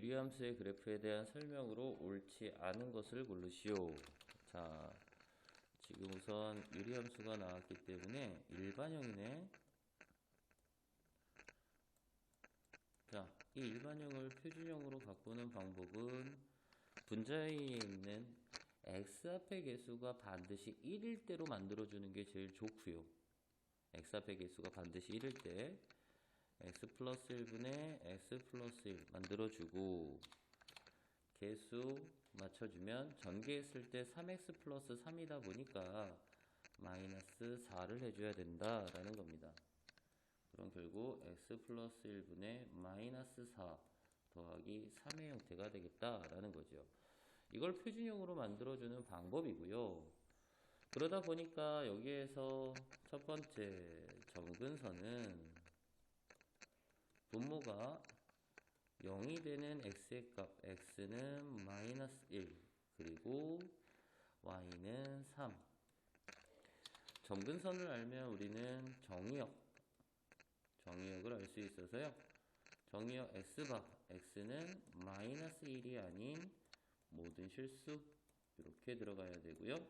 유리함수의 그래프에 대한 설명으로 옳지 않은 것을 고르시오. 자, 지금 우선 유리함수가 나왔기 때문에 일반형이네. 자, 이 일반형을 표준형으로 바꾸는 방법은 분자에 있는 x 앞의 개수가 반드시 1일 때로 만들어주는 게 제일 좋고요. x 앞의 개수가 반드시 1일 때 x 플러스 1분의 x 플러스 1 만들어주고 개수 맞춰주면 전개했을 때 3x 플러스 3이다 보니까 마이너스 4를 해줘야 된다 라는 겁니다. 그럼 결국 x 플러스 1분의 마이너스 4 더하기 3의 형태가 되겠다 라는 거죠. 이걸 표준형으로 만들어주는 방법이고요. 그러다 보니까 여기에서 첫 번째 정근선은 분모가 0이 되는 x의 값 x는 마이너스 1 그리고 y는 3 점근선을 알면 우리는 정의역 정의역을 알 수 있어서요. 정의역 x바 x는 마이너스 1이 아닌 모든 실수 이렇게 들어가야 되고요.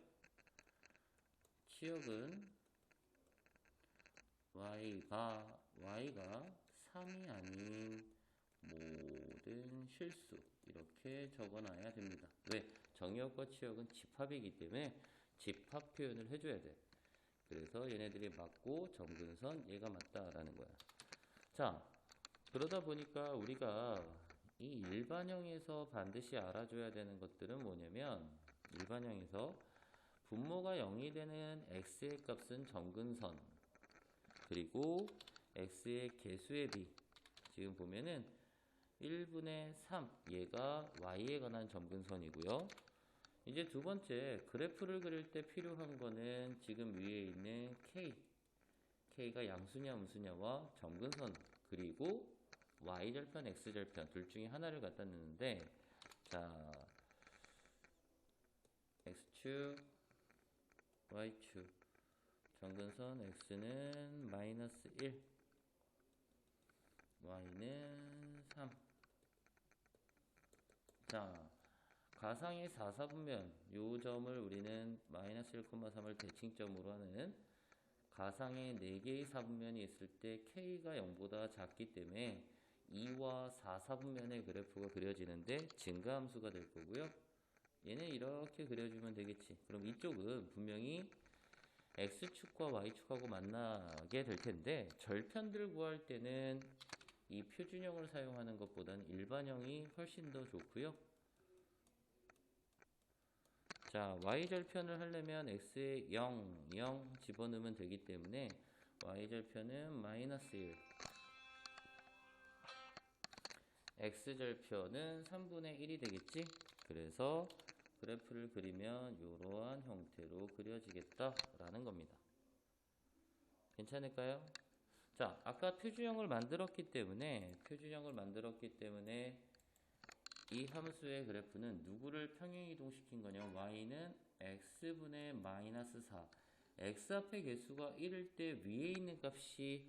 치역은 y가 y가 3이 아닌 모든 실수 이렇게 적어놔야 됩니다. 왜? 정의역과 치역은 집합이기 때문에 집합 표현을 해줘야 돼. 그래서 얘네들이 맞고 정근선 얘가 맞다라는 거야. 자 그러다 보니까 우리가 이 일반형에서 반드시 알아줘야 되는 것들은 뭐냐면 일반형에서 분모가 0이 되는 x의 값은 정근선 그리고 x의 개수의 비. 지금 보면은 1분의 3 얘가 y에 관한 점근선이고요. 이제 두 번째 그래프를 그릴 때 필요한 거는 지금 위에 있는 k. k가 양수냐 음수냐와 점근선 그리고 y절편 x절편 둘 중에 하나를 갖다 넣는데 자 x축 y축 정근선 x는 마이너스 1 y는 3 자, 가상의 4, 4분면 요 점을 우리는 마이너스 1,3을 대칭점으로 하는 가상의 4개의 4분면이 있을 때 K가 0보다 작기 때문에 2와 4, 4분면의 그래프가 그려지는데 증가함수가 될 거고요. 얘는 이렇게 그려주면 되겠지. 그럼 이쪽은 분명히 X축과 Y축하고 만나게 될 텐데 절편들 구할 때는 이 표준형을 사용하는 것보다는 일반형이 훨씬 더 좋고요. 자, y절편을 하려면 x에 0, 0 집어넣으면 되기 때문에 y절편은 마이너스 1 x절편은 3분의 1이 되겠지? 그래서 그래프를 그리면 이러한 형태로 그려지겠다라는 겁니다. 괜찮을까요? 자, 아까 표준형을 만들었기 때문에 표준형을 만들었기 때문에 이 함수의 그래프는 누구를 평행이동시킨 거냐면 y는 x분의 마이너스 4 x 앞의 개수가 1일 때 위에 있는 값이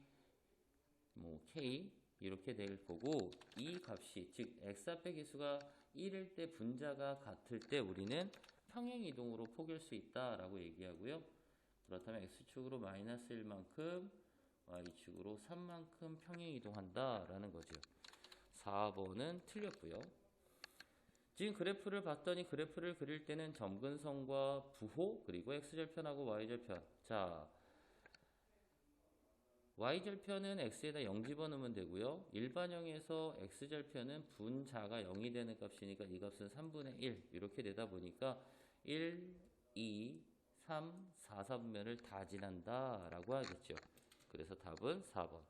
뭐 k 이렇게 될 거고 이 값이 즉 x 앞의 개수가 1일 때 분자가 같을 때 우리는 평행이동으로 포기할 수 있다라고 얘기하고요. 그렇다면 x축으로 마이너스 1만큼 y축으로 3만큼 평행 이동한다 라는 거죠. 4번은 틀렸고요. 지금 그래프를 봤더니 그래프를 그릴 때는 점근선과 부호 그리고 x절편하고 y절편. 자 y절편은 x에다 0 집어넣으면 되고요. 일반형에서 x절편은 분자가 0이 되는 값이니까 이 값은 3분의 1 이렇게 되다 보니까 1, 2, 3, 4, 4분면을 다 지난다 라고 하겠죠 그래서 답은 4번.